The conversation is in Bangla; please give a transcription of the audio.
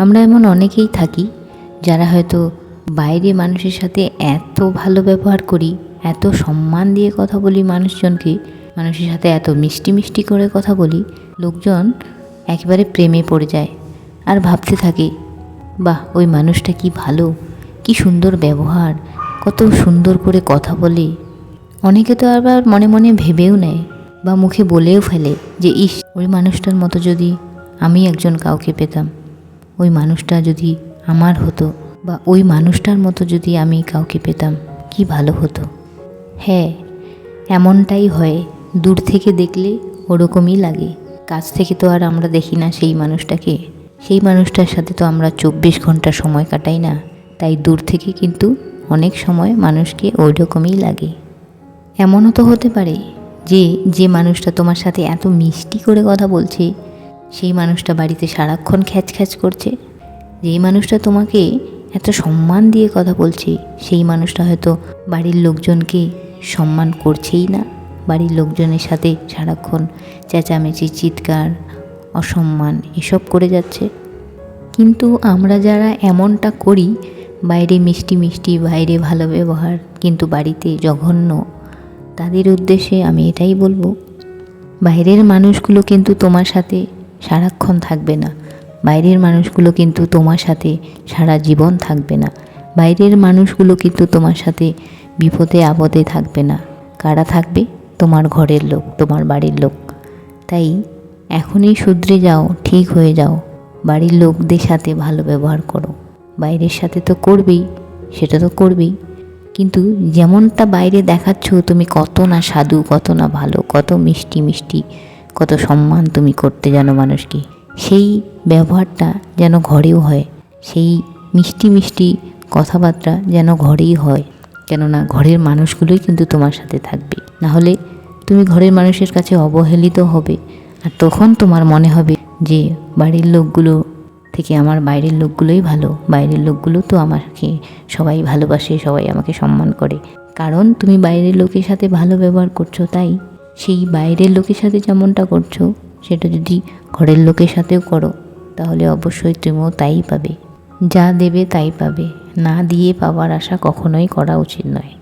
আমরা এমন অনেকেই থাকি যারা হয়তো বাইরে মানুষের সাথে এত ভালো ব্যবহার করি, এত সম্মান দিয়ে কথা বলি মানুষজনকে, মানুষের সাথে এত মিষ্টি মিষ্টি করে কথা বলি, লোকজন একেবারে প্রেমে পড়ে যায় আর ভাবতে থাকে, বাহ, ওই মানুষটা কি ভালো, কি সুন্দর ব্যবহার, কত সুন্দর করে কথা বলে। অনেকে তো আবার মনে মনে ভেবেও নেয় বা মুখে বলেও ফেলে যে, ইস, ওই মানুষটার মতো যদি আমি একজন কাউকে পেতাম। ওই মানুষটা যদি আমার হতো বা ওই মানুষটার মতো যদি আমি কাউকে পেতাম, কি ভালো হতো? হ্যাঁ এমনটাই হয়। দূর থেকে দেখলে ওরকমই লাগে। কাছ থেকে তো আর আমরা দেখি না সেই মানুষটাকে। সেই মানুষটার সাথে তো আমরা চব্বিশ ঘণ্টা সময় কাটাই না। তাই দূর থেকে কিন্তু অনেক সময় মানুষকে ওই রকমই লাগে। এমনও তো হতে পারে যে যে মানুষটা তোমার সাথে এত মিষ্টি করে কথা বলছে সেই মানুষটা বাড়িতে সারাক্ষণ খ্যাচ খ্যাচ করছে। যেই মানুষটা তোমাকে এত সম্মান দিয়ে কথা বলছে, সেই মানুষটা হয়তো বাড়ির লোকজনকে সম্মান করছেই না। বাড়ির লোকজনের সাথে সারাক্ষণ চেঁচামেচি, চিৎকার, অসম্মান এসব করে যাচ্ছে। কিন্তু আমরা যারা এমনটা করি, বাইরে মিষ্টি মিষ্টি, বাইরে ভালো ব্যবহার, কিন্তু বাড়িতে জঘন্য, তাদের উদ্দেশ্যে আমি এটাই বলব। বাইরের মানুষগুলো কিন্তু তোমার সাথে সারাক্ষণ থাকবে না। বাইরের মানুষগুলো কিন্তু তোমার সাথে সারা জীবন থাকবে না। বাইরের মানুষগুলো কিন্তু তোমার সাথে বিপদে, আপদে থাকবে না। কারা থাকবে? তোমার ঘরের লোক, তোমার বাড়ির লোক। তাই এখনই শুধরে যাও, ঠিক হয়ে যাও। বাড়ির লোকদের সাথে ভালো ব্যবহার করো। বাইরের সাথে তো করবেই, সেটা তো করবেই। কিন্তু যেমনটা বাইরে দেখাচ্ছ, তুমি কত না সাধু, কত না ভালো, কত মিষ্টি মিষ্টি। কত সম্মান তুমি করতে জানো মানুষকে। সেই ব্যবহারটা যেন ঘরেও হয়, সেই মিষ্টি মিষ্টি কথাবার্তা যেন ঘরেই হয়, কেননা ঘরের মানুষগুলোই কিন্তু তোমার সাথে থাকবে। না হলে তুমি ঘরের মানুষের কাছে অবহেলিত হবে, আর তখন তোমার মনে হবে যে, বাড়ির লোকগুলো থেকে আমার বাইরের লোকগুলোই ভালো, বাইরের লোকগুলো তো আমাকে সবাই ভালোবাসে, সবাই আমাকে সম্মান করে। কারণ তুমি বাইরের লোকের সাথে ভালো ব্যবহার করছ, তাই সেই বাইরের লোকের সাথে যেমনটা করছ, সেটা যদি ঘরের লোকের সাথেও করো, তাহলে অবশ্যই তুমিও তাই পাবে। যা দেবে তাই পাবে। না দিয়ে পাওয়ার আশা কখনোই করা উচিত নয়।